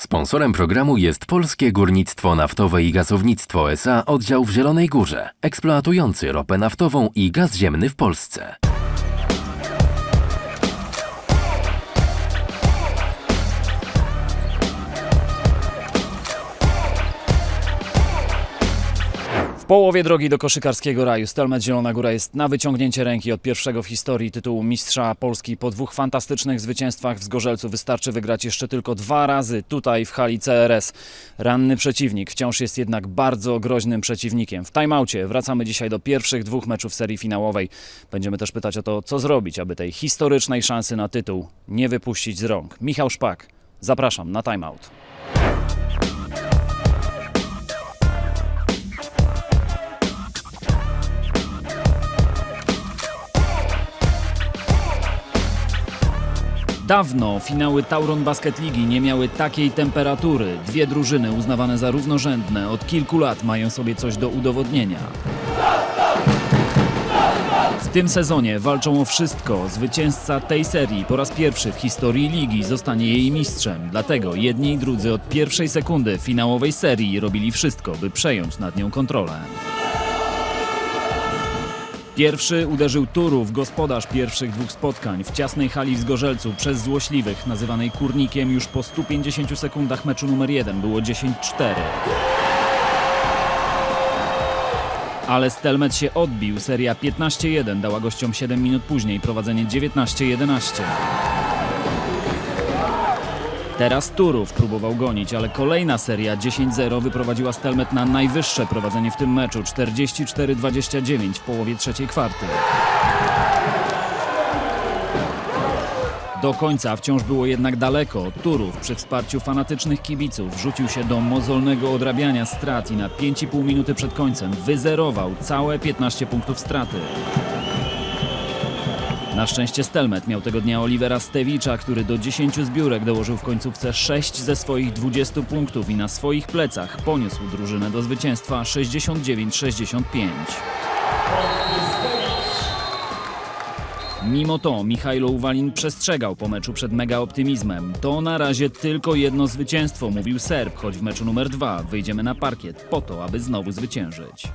Sponsorem programu jest Polskie Górnictwo Naftowe i Gazownictwo SA oddział w Zielonej Górze, eksploatujący ropę naftową i gaz ziemny w Polsce. Połowie drogi do koszykarskiego raju Stelmet Zielona Góra jest na wyciągnięcie ręki od pierwszego w historii tytułu mistrza Polski. Po dwóch fantastycznych zwycięstwach w Zgorzelcu wystarczy wygrać jeszcze tylko dwa razy tutaj w hali CRS. Ranny przeciwnik wciąż jest jednak bardzo groźnym przeciwnikiem. W timeoutie wracamy dzisiaj do pierwszych dwóch meczów serii finałowej. Będziemy też pytać o to, co zrobić, aby tej historycznej szansy na tytuł nie wypuścić z rąk. Michał Szpak, zapraszam na timeout. Dawno finały Tauron Basket Ligi nie miały takiej temperatury. Dwie drużyny uznawane za równorzędne od kilku lat mają sobie coś do udowodnienia. W tym sezonie walczą o wszystko. Zwycięzca tej serii po raz pierwszy w historii ligi zostanie jej mistrzem. Dlatego jedni i drudzy od pierwszej sekundy finałowej serii robili wszystko, by przejąć nad nią kontrolę. Pierwszy uderzył Turów, gospodarz pierwszych dwóch spotkań w ciasnej hali w Zgorzelcu przez złośliwych, nazywanej kurnikiem już po 150 sekundach meczu numer 1 było 10-4. Ale Stelmet się odbił, seria 15-1 dała gościom 7 minut później prowadzenie 19-11. Teraz Turów próbował gonić, ale kolejna seria 10-0 wyprowadziła Stelmet na najwyższe prowadzenie w tym meczu 44-29 w połowie trzeciej kwarty. Do końca wciąż było jednak daleko. Turów przy wsparciu fanatycznych kibiców rzucił się do mozolnego odrabiania strat i na 5,5 minuty przed końcem wyzerował całe 15 punktów straty. Na szczęście Stelmet miał tego dnia Olivera Stewicza, który do 10 zbiórek dołożył w końcówce 6 ze swoich 20 punktów i na swoich plecach poniósł drużynę do zwycięstwa 69-65. Mimo to Michajlo Uwalin przestrzegał po meczu przed mega optymizmem. To na razie tylko jedno zwycięstwo, mówił Serb, choć w meczu numer dwa wyjdziemy na parkiet po to, aby znowu zwyciężyć.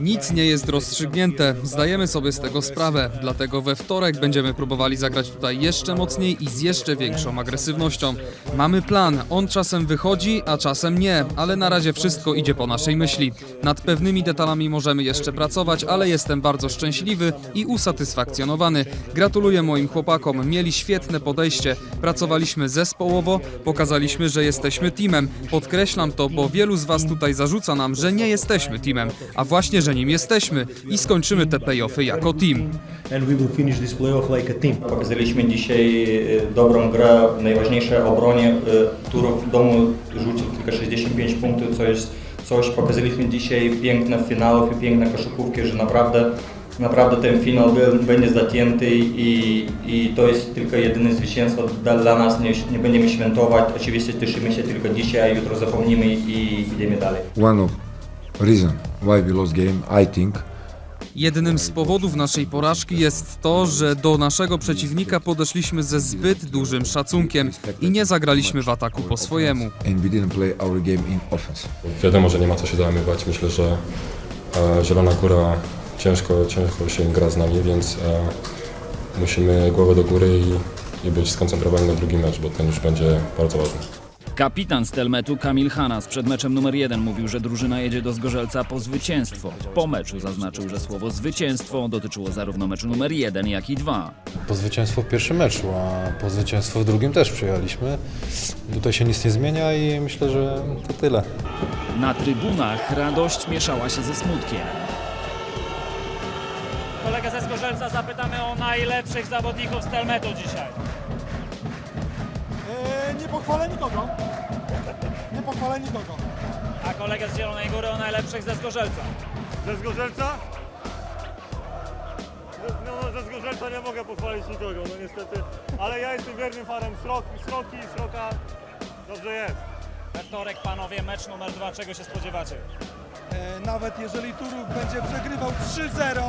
Nic nie jest rozstrzygnięte, zdajemy sobie z tego sprawę, dlatego we wtorek będziemy próbowali zagrać tutaj jeszcze mocniej i z jeszcze większą agresywnością. Mamy plan, on czasem wychodzi, a czasem nie, ale na razie wszystko idzie po naszej myśli. Nad pewnymi detalami możemy jeszcze pracować, ale jestem bardzo szczęśliwy i usatysfakcjonowany. Gratuluję moim chłopakom, mieli świetne podejście, pracowaliśmy zespołowo, pokazaliśmy, że jesteśmy teamem. Podkreślam to, bo wielu z Was tutaj zarzuca nam, że nie jesteśmy teamem, a właśnie, że nim jesteśmy i skończymy te playoffy jako team. Pokazaliśmy dzisiaj e, dobrą grę, najważniejsze obronie. E, Turów w domu rzucił tylko 65 punktów, co jest coś. Pokazaliśmy dzisiaj piękne finałów i piękne koszykówki, że naprawdę, naprawdę ten finał będzie zacięty i, i to jest tylko jedyne zwycięstwo dla nas. Nie, nie będziemy świętować. Oczywiście cieszymy się tylko dzisiaj, a jutro zapomnimy i idziemy dalej. one of reason why we lost game, I think, Jednym z powodów naszej porażki jest to, że do naszego przeciwnika podeszliśmy ze zbyt dużym szacunkiem i nie zagraliśmy w ataku po swojemu. Wiadomo, że nie ma co się załamywać. Myślę, że e, Zielona Góra ciężko, ciężko się gra z nami, więc e, musimy głowę do góry i, i być skoncentrowani na drugi mecz, bo ten już będzie bardzo ważny. Kapitan Stelmetu Kamil Hanas przed meczem numer 1 mówił, że drużyna jedzie do Zgorzelca po zwycięstwo. Po meczu zaznaczył, że słowo zwycięstwo dotyczyło zarówno meczu numer 1, jak i 2. po zwycięstwo w pierwszym meczu, a po zwycięstwo w drugim też przyjechaliśmy. Tutaj się nic nie zmienia i myślę, że to tyle. Na trybunach radość mieszała się ze smutkiem. Kolegę ze Zgorzelca zapytamy o najlepszych zawodników Stelmetu dzisiaj. Eee, nie pochwalę nikogo. Nie pochwalę nikogo. A kolegę z Zielonej Góry o najlepszych ze Zgorzelca. Ze Zgorzelca? No, no, ze Zgorzelca nie mogę pochwalić nikogo, no niestety. Ale ja jestem wiernym fanem Sroki, Sroki, Sroka. Dobrze jest. We wtorek panowie mecz numer dwa. Czego się spodziewacie? E, nawet jeżeli Turów będzie przegrywał 3-0,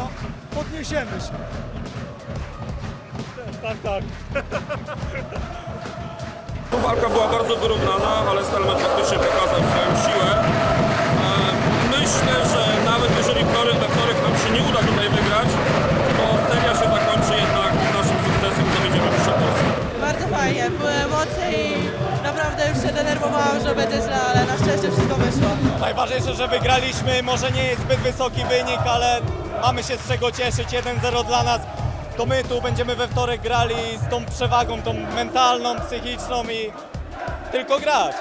podniesiemy się. Tak, tak. walka była bardzo wyrównana, ale Stelmet faktycznie pokazał swoją siłę. E, Myślę, że nawet jeżeli wtorek, na wtorek nam się nie uda tutaj wygrać, to seria się zakończy jednak naszym sukcesem, to będziemy mistrzostwo. Bardzo fajnie, były emocje i naprawdę już się denerwowałam, że będzie źle, ale na szczęście wszystko wyszło. Najważniejsze, że wygraliśmy, może nie jest zbyt wysoki wynik, ale mamy się z czego cieszyć, 1-0 dla nas. To my tu będziemy we wtorek grali z tą przewagą, tą mentalną, psychiczną i tylko grać.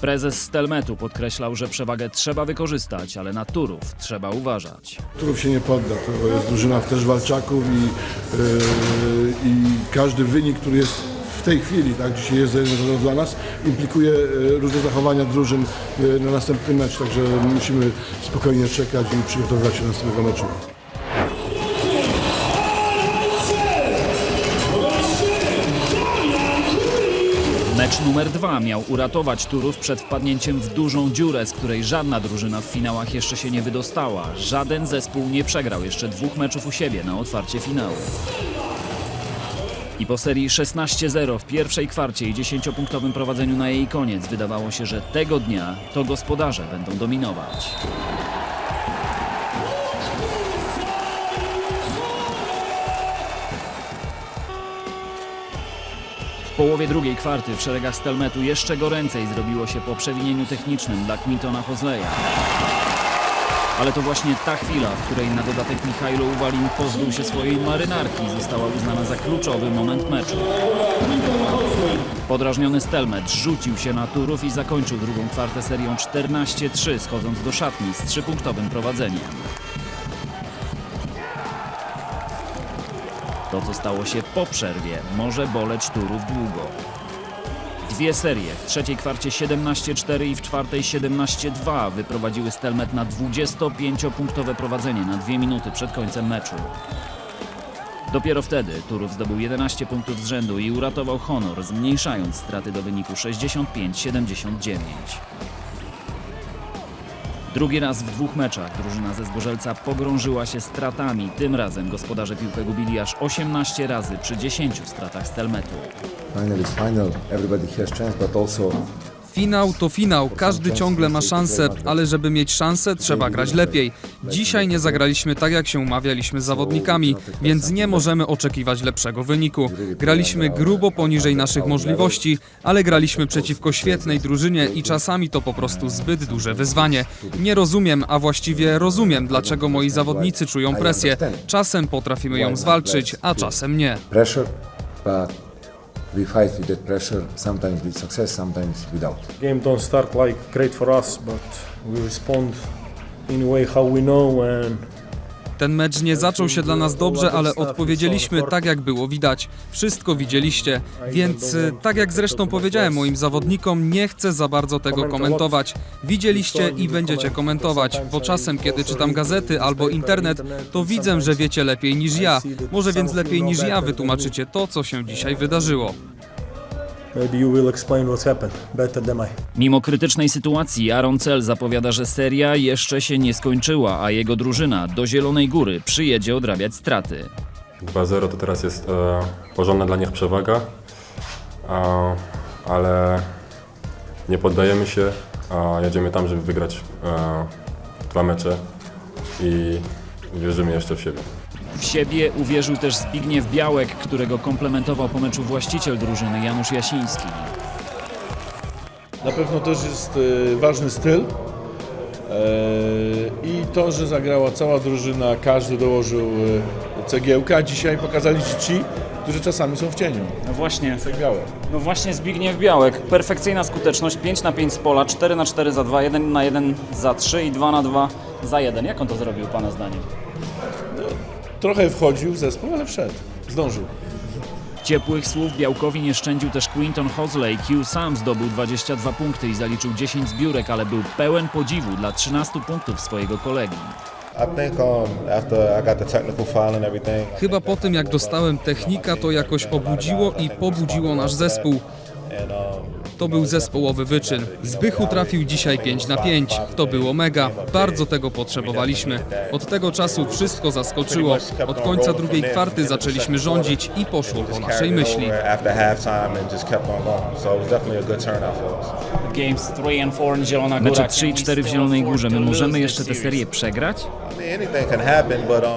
Prezes Stelmetu podkreślał, że przewagę trzeba wykorzystać, ale na Turów trzeba uważać. Turów się nie podda. To jest drużyna też walczaków i, yy, i każdy wynik, który jest w tej chwili, tak, dzisiaj jest 1 dla nas, implikuje yy, różne zachowania drużyn yy, na następny mecz, także musimy spokojnie czekać i przygotowywać się do następnego meczu. Mecz numer dwa miał uratować Turów przed wpadnięciem w dużą dziurę, z której żadna drużyna w finałach jeszcze się nie wydostała. Żaden zespół nie przegrał jeszcze dwóch meczów u siebie na otwarcie finału. I po serii 16-0 w pierwszej kwarcie i 10-punktowym prowadzeniu na jej koniec wydawało się, że tego dnia to gospodarze będą dominować. Połowie drugiej kwarty w szeregach Stelmetu jeszcze goręcej zrobiło się po przewinieniu technicznym dla Quintona Hosleya. Ale to właśnie ta chwila, w której na dodatek Michajlo Uwalin pozbył się swojej marynarki, została uznana za kluczowy moment meczu. Podrażniony Stelmet rzucił się na Turów i zakończył drugą kwartę serią 14-3, schodząc do szatni z trzypunktowym prowadzeniem. To, co stało się po przerwie, może boleć Turów długo. Dwie serie, w trzeciej kwarcie 17-4 i w czwartej 17-2 wyprowadziły Stelmet na 25-punktowe prowadzenie na dwie minuty przed końcem meczu. Dopiero wtedy Turów zdobył 11 punktów z rzędu i uratował honor, zmniejszając straty do wyniku 65-79. Drugi raz w dwóch meczach drużyna ze Zgorzelca pogrążyła się stratami. Tym razem gospodarze piłkę gubili aż 18 razy przy 10 stratach Stelmetu. Final is final, everybody has chance, but also Finał to finał, każdy ciągle ma szansę, ale żeby mieć szansę, trzeba grać lepiej. Dzisiaj nie zagraliśmy tak, jak się umawialiśmy z zawodnikami, więc nie możemy oczekiwać lepszego wyniku. Graliśmy grubo poniżej naszych możliwości, ale graliśmy przeciwko świetnej drużynie i czasami to po prostu zbyt duże wyzwanie. Nie rozumiem, a właściwie rozumiem, dlaczego moi zawodnicy czują presję. Czasem potrafimy ją zwalczyć, a czasem nie. pressure, but we fight with that pressure, sometimes with success, sometimes without. Game don't start like great for us, but we respond in a way how we know and Ten mecz nie zaczął się dla nas dobrze, ale odpowiedzieliśmy tak, jak było widać. Wszystko widzieliście, więc y, tak jak zresztą powiedziałem moim zawodnikom, nie chcę za bardzo tego komentować. Widzieliście i będziecie komentować, bo czasem, kiedy czytam gazety albo internet, to widzę, że wiecie lepiej niż ja. Może więc lepiej niż ja wytłumaczycie to, co się dzisiaj wydarzyło. Maybe you will explain what's happened better than I. Mimo krytycznej sytuacji Aaron Cell zapowiada, że seria jeszcze się nie skończyła, a jego drużyna do Zielonej Góry przyjedzie odrabiać straty. 2-0 to teraz jest e, porządna dla nich przewaga, a, ale nie poddajemy się, a jedziemy tam, żeby wygrać e, dwa mecze i wierzymy jeszcze w siebie. W siebie uwierzył też Zbigniew Białek, którego komplementował po meczu właściciel drużyny Janusz Jasiński. Na pewno też jest e, ważny styl e, i to, że zagrała cała drużyna, każdy dołożył e, cegiełkę, a dzisiaj pokazali ci ci, którzy czasami są w cieniu. No właśnie, Białe. no właśnie Zbigniew Białek. Perfekcyjna skuteczność, 5 na 5 z pola, 4 na 4 za 2, 1 na 1 za 3 i 2 na 2 za 1. Jak on to zrobił Pana zdaniem? Trochę wchodził w zespół, ale wszedł. Zdążył. Ciepłych słów Białkowi nie szczędził też Quinton Hosley. Q sam zdobył 22 punkty i zaliczył 10 zbiórek, ale był pełen podziwu dla 13 punktów swojego kolegi. Chyba po tym, jak dostałem technika, to jakoś obudziło i pobudziło nasz zespół. To był zespołowy wyczyn. Zbychu trafił dzisiaj 5 na 5. To było mega. Bardzo tego potrzebowaliśmy. Od tego czasu wszystko zaskoczyło. Od końca drugiej kwarty zaczęliśmy rządzić i poszło po naszej myśli. Games 3 and 4 Zielona Góra. Mecze 3 i 4 w Zielonej Górze. My możemy jeszcze tę serię przegrać?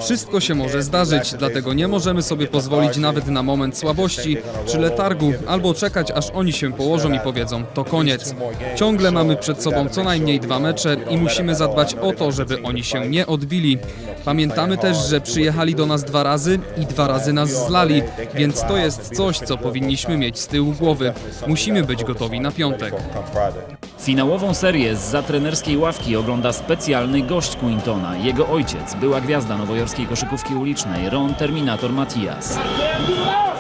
Wszystko się może zdarzyć, dlatego nie możemy sobie pozwolić nawet na moment słabości czy letargu, albo czekać aż oni się położą i powiedzą to koniec. Ciągle mamy przed sobą co najmniej dwa mecze i musimy zadbać o to, żeby oni się nie odbili. Pamiętamy też, że przyjechali do nas dwa razy i dwa razy nas zlali, więc to jest coś, co powinniśmy mieć z tyłu głowy. Musimy być gotowi na piątek. Finałową serię z trenerskiej ławki ogląda specjalny gość Quintona. Jego ojciec, była gwiazda nowojorskiej koszykówki ulicznej, Ron Terminator Matias,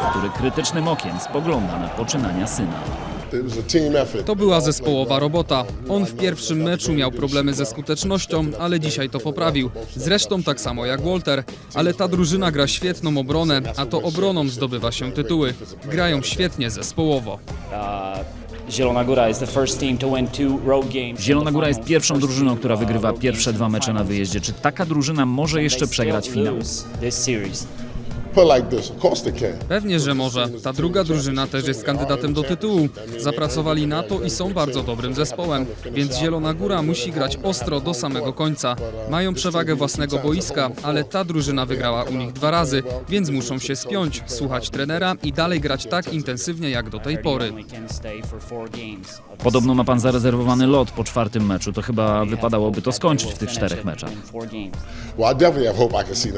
który krytycznym okiem spogląda na poczynania syna. To była zespołowa robota. On w pierwszym meczu miał problemy ze skutecznością, ale dzisiaj to poprawił. Zresztą tak samo jak Walter, ale ta drużyna gra świetną obronę, a to obroną zdobywa się tytuły. Grają świetnie zespołowo. Zielona Góra is the first team to win two road games. Zielona Góra jest pierwszą drużyną, która wygrywa pierwsze dwa mecze na wyjeździe. Czy taka drużyna może jeszcze przegrać finał? Pewnie, że może. Ta druga drużyna też jest kandydatem do tytułu. Zapracowali na to i są bardzo dobrym zespołem, więc Zielona Góra musi grać ostro do samego końca. Mają przewagę własnego boiska, ale ta drużyna wygrała u nich dwa razy, więc muszą się spiąć, słuchać trenera i dalej grać tak intensywnie jak do tej pory. Podobno ma pan zarezerwowany lot po czwartym meczu. To chyba wypadałoby to skończyć w tych czterech meczach.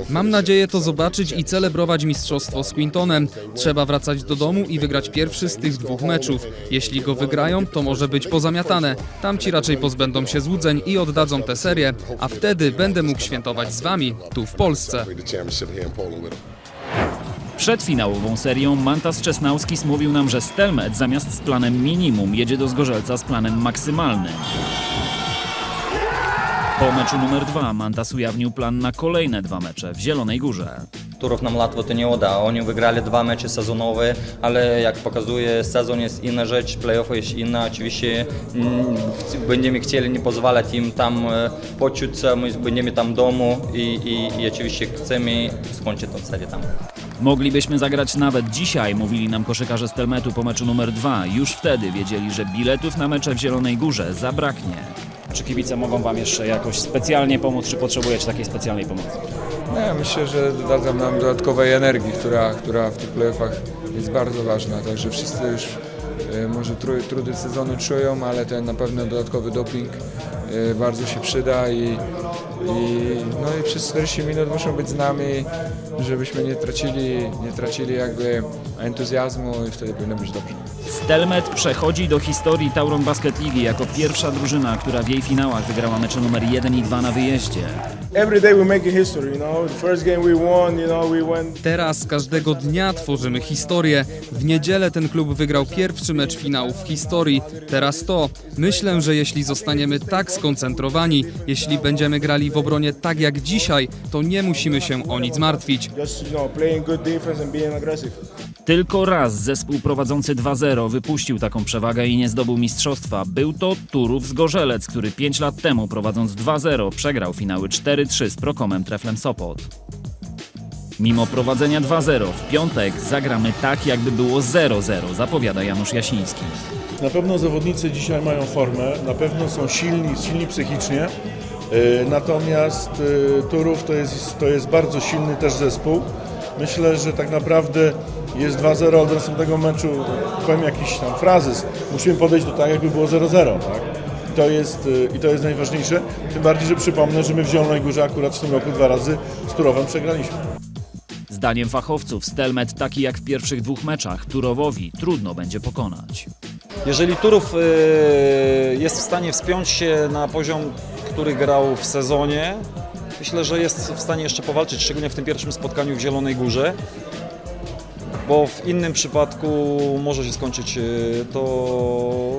Mam nadzieję to zobaczyć i celebrować mistrzostwo z Quintonem. Trzeba wracać do domu i wygrać pierwszy z tych dwóch meczów. Jeśli go wygrają, to może być pozamiatane. Tamci raczej pozbędą się złudzeń i oddadzą tę serię, a wtedy będę mógł świętować z wami, tu w Polsce. Przed finałową serią Mantas Czesnauskis mówił nam, że Stelmet zamiast z planem minimum jedzie do Zgorzelca z planem maksymalnym. Po meczu numer dwa Mantas ujawnił plan na kolejne dwa mecze w Zielonej Górze. Turów nam łatwo to nie uda. Oni wygrali dwa mecze sezonowe, ale jak pokazuje sezon jest inna rzecz, playoff jest inna. Oczywiście mm, będziemy chcieli nie pozwalać im tam poczuć się, my będziemy tam domu i, i, i oczywiście chcemy skończyć tę serię tam. Moglibyśmy zagrać nawet dzisiaj, mówili nam koszykarze Stelmetu po meczu numer dwa. Już wtedy wiedzieli, że biletów na mecze w Zielonej Górze zabraknie. Czy kibice mogą Wam jeszcze jakoś specjalnie pomóc, czy potrzebujecie takiej specjalnej pomocy? No, ja myślę, że dodadzą nam dodatkowej energii, która, która w tych playoffach jest bardzo ważna. Także wszyscy już e, może tru, trudy sezonu czują, ale ten na pewno dodatkowy doping e, bardzo się przyda i, i, no i przez 40 minut muszą być z nami, żebyśmy nie tracili, nie tracili jakby entuzjazmu i wtedy powinno być dobrze. Stelmet przechodzi do historii Tauron Basket Ligi jako pierwsza drużyna, która w jej finałach wygrała mecze numer 1 i 2 na wyjeździe. Teraz każdego dnia tworzymy historię. W niedzielę ten klub wygrał pierwszy mecz finału w historii. Teraz to. Myślę, że jeśli zostaniemy tak skoncentrowani, jeśli będziemy grali w obronie tak jak dzisiaj, to nie musimy się o nic martwić. Tylko raz zespół prowadzący 2-0 wypuścił taką przewagę i nie zdobył mistrzostwa. Był to Turów Zgorzelec, który 5 lat temu prowadząc 2-0 przegrał finały 4-3 z Prokomem Treflem Sopot. Mimo prowadzenia 2-0 w piątek zagramy tak jakby było 0-0, zapowiada Janusz Jasiński. Na pewno zawodnicy dzisiaj mają formę, na pewno są silni, silni psychicznie. Yy, Natomiast yy, Turów to jest, to jest bardzo silny też zespół. Myślę, że tak naprawdę jest 2-0 od następnego meczu, powiem jakiś tam frazes. Musimy podejść do tak, jakby było 0-0. Tak? I, to jest, yy, I to jest najważniejsze. Tym bardziej, że przypomnę, że my w Zielonej Górze akurat w tym roku dwa razy z Turowem przegraliśmy. Zdaniem fachowców Stelmet, taki jak w pierwszych dwóch meczach, Turowowi trudno będzie pokonać. Jeżeli Turów jest w stanie wspiąć się na poziom, który grał w sezonie, myślę, że jest w stanie jeszcze powalczyć, szczególnie w tym pierwszym spotkaniu w Zielonej Górze, bo w innym przypadku może się skończyć y, to,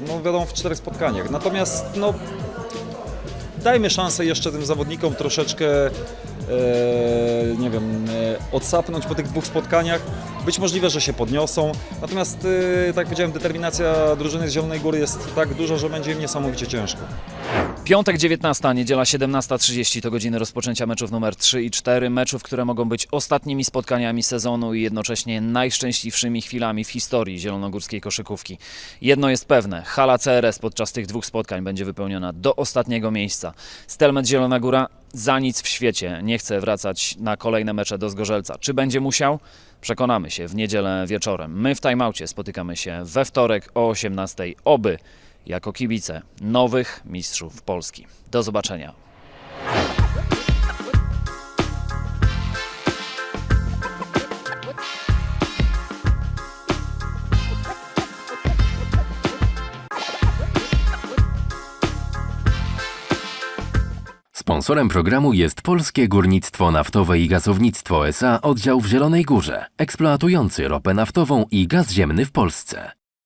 no wiadomo, w czterech spotkaniach. Natomiast no, dajmy szansę jeszcze tym zawodnikom troszeczkę e, nie wiem, e, odsapnąć po tych dwóch spotkaniach. Być możliwe, że się podniosą. Natomiast, e, tak jak powiedziałem, determinacja drużyny z Zielonej Góry jest tak duża, że będzie im niesamowicie ciężko. Piątek 19, niedziela 17.30 to godziny rozpoczęcia meczów numer 3 i 4. Meczów, które mogą być ostatnimi spotkaniami sezonu i jednocześnie najszczęśliwszymi chwilami w historii zielonogórskiej koszykówki. Jedno jest pewne, hala CRS podczas tych dwóch spotkań będzie wypełniona do ostatniego miejsca. Stelmet Zielona Góra za nic w świecie nie chce wracać na kolejne mecze do Zgorzelca. Czy będzie musiał? Przekonamy się w niedzielę wieczorem. My w timeoutie spotykamy się we wtorek o 18.00. Oby jako kibice nowych mistrzów Polski. Do zobaczenia. Sponsorem programu jest Polskie Górnictwo Naftowe i Gazownictwo SA oddział w Zielonej Górze, eksploatujący ropę naftową i gaz ziemny w Polsce.